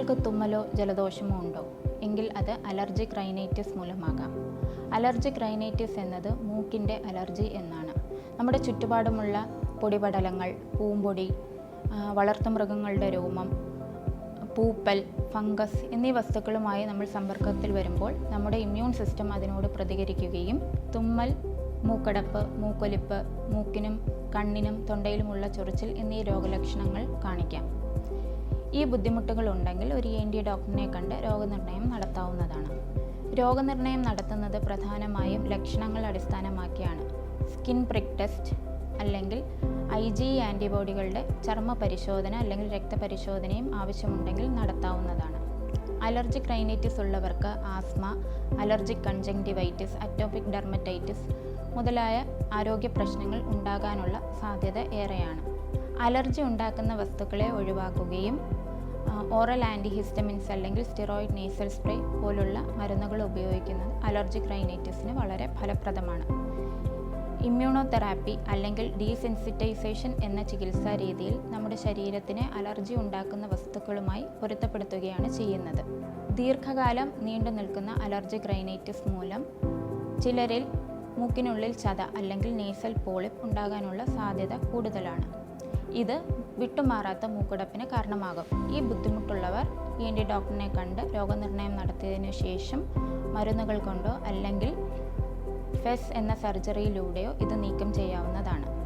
നിങ്ങൾക്ക് തുമ്മലോ ജലദോഷമോ ഉണ്ടോ? എങ്കിൽ അത് അലർജിക് റൈനൈറ്റിസ് മൂലമാകാം. അലർജിക് റൈനൈറ്റിസ് എന്നത് മൂക്കിന്റെ അലർജി എന്നാണ്. നമ്മുടെ ചുറ്റുപാടുമുള്ള പൊടിപടലങ്ങൾ പൂമ്പൊടി വളർത്തുമൃഗങ്ങളുടെ രോമം പൂപ്പൽ ഫംഗസ് എന്നീ വസ്തുക്കളുമായി നമ്മൾ സമ്പർക്കത്തിൽ വരുമ്പോൾ നമ്മുടെ ഇമ്മ്യൂൺ സിസ്റ്റം അതിനോട് പ്രതികരിക്കുകയും തുമ്മൽ മൂക്കടപ്പ് മൂക്കൊലിപ്പ് മൂക്കിനും കണ്ണിനും തൊണ്ടയിലുമുള്ള ചൊറിച്ചിൽ എന്നീ രോഗലക്ഷണങ്ങൾ കാണിക്കാം. ഈ ബുദ്ധിമുട്ടുകൾ ഉണ്ടെങ്കിൽ ഒരു എൻ ഡി ഡോക്ടറിനെ കണ്ട് രോഗനിർണയം നടത്താവുന്നതാണ്. രോഗനിർണയം നടത്തുന്നത് പ്രധാനമായും ലക്ഷണങ്ങൾ അടിസ്ഥാനമാക്കിയാണ്. സ്കിൻ പ്രിക് ടെസ്റ്റ് അല്ലെങ്കിൽ ഐ ജി ആന്റിബോഡികളുടെ ചർമ്മ പരിശോധന അല്ലെങ്കിൽ രക്തപരിശോധനയും ആവശ്യമുണ്ടെങ്കിൽ നടത്താവുന്നതാണ്. അലർജിക് റൈനൈറ്റിസ് ഉള്ളവർക്ക് asthma allergic conjunctivitis atopic dermatitis മുതലായ ആരോഗ്യ പ്രശ്നങ്ങൾ ഉണ്ടാകാനുള്ള സാധ്യത ഏറെയാണ്. അലർജി ഉണ്ടാക്കുന്ന വസ്തുക്കളെ ഒഴിവാക്കുകയും ഓറൽ ആന്റിഹിസ്റ്റമിൻസ് അല്ലെങ്കിൽ സ്റ്റിറോയിഡ് നേസൽ സ്പ്രേ പോലുള്ള മരുന്നുകൾ ഉപയോഗിക്കുന്നത് അലർജിക് റൈനൈറ്റിസിന് വളരെ ഫലപ്രദമാണ്. ഇമ്മ്യൂണോതെറാപ്പി അല്ലെങ്കിൽ ഡീസെൻസിറ്റൈസേഷൻ എന്ന ചികിത്സാ രീതിയിൽ നമ്മുടെ ശരീരത്തിന് അലർജി ഉണ്ടാക്കുന്ന വസ്തുക്കളുമായി പൊരുത്തപ്പെടുത്തുകയാണ് ചെയ്യുന്നത്. ദീർഘകാലം നീണ്ടു നിൽക്കുന്ന അലർജിക് റൈനൈറ്റിസ് മൂലം ചിലരിൽ മൂക്കിനുള്ളിൽ ചത അല്ലെങ്കിൽ നേസൽ പോളിപ്പ് ഉണ്ടാകാനുള്ള സാധ്യത കൂടുതലാണ്. ഇത് വിട്ടുമാറാത്ത മൂക്കുടപ്പിന് കാരണമാകും. ഈ ബുദ്ധിമുട്ടുള്ളവർ ഇ എൻ ഡി ഡോക്ടറിനെ കണ്ട് രോഗനിർണയം നടത്തിയതിനു ശേഷം മരുന്നുകൾ കൊണ്ടോ അല്ലെങ്കിൽ ഫെസ് എന്ന സർജറിയിലൂടെയോ ഇത് നീക്കം ചെയ്യാവുന്നതാണ്.